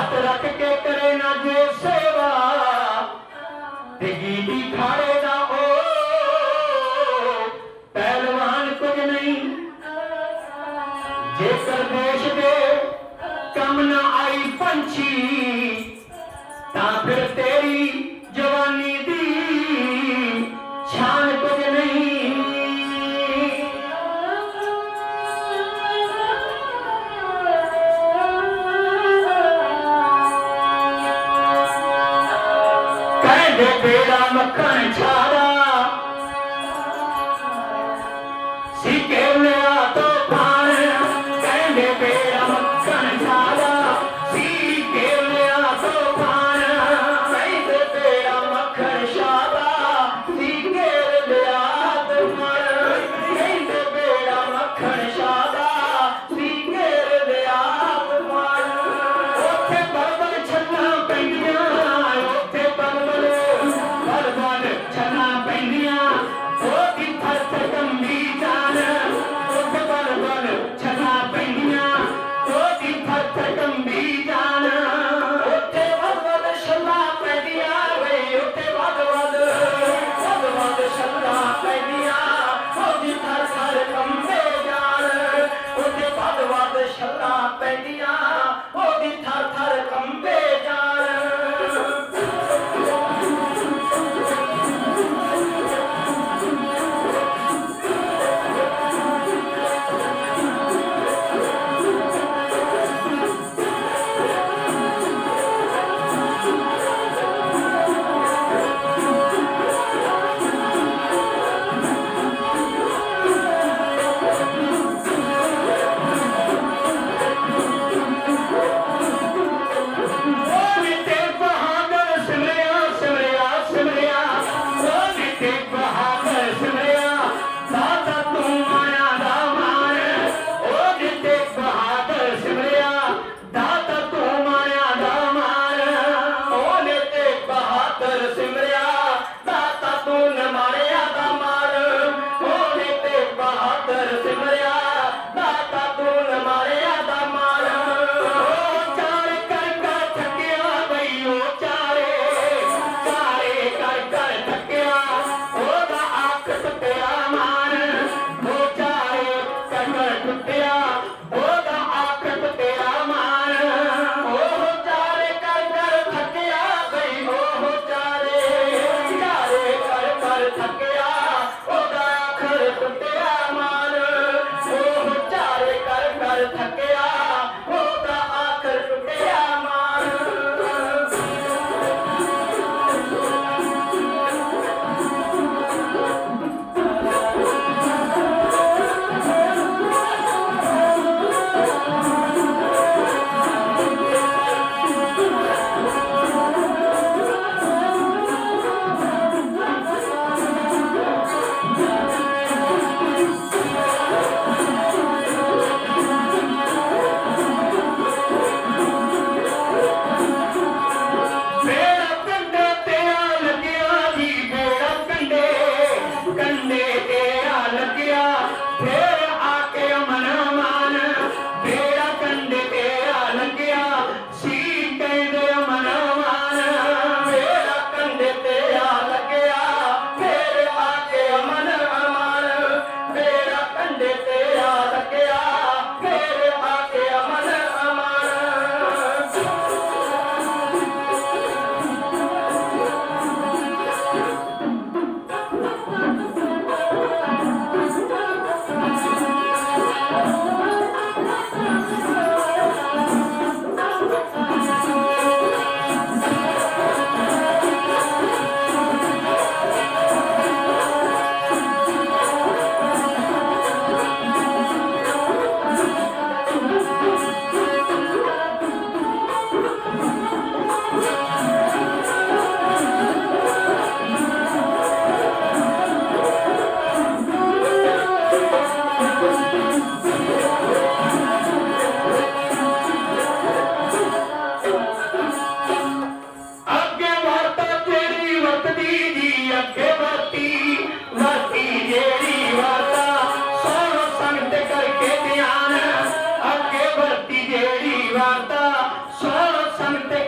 ਹੱਥ ਰੱਖ ਕੇ ਕਰੇ ਨਾ ਜੋ ਸੇਵਾ। ਤੇ ਗੀਤੀ ਖਾੜੇ ਨਾ ਹੋ ਪਹਿਲਵਾਨ ਕੁਝ ਨਹੀਂ। ਜੇ ਸਰਦੇਸ਼ ਦੇ ਕੰਮ ਨਾ ਆਈ ਪੰਛੀ, ਤਾਂ ਫਿਰ ਤੇਰੀ ਦੇ ਤੇਰਾ ਮੱਖਣ ਛਾਰਾ ਸੀ ਕੇਵਲੇ ਛੱਲਾਂ ਪੈਂਦੀਆਂ ਉਹਦੀ ਥਰ ਥਰ ਕੰਬੇ ਜਾਂ せま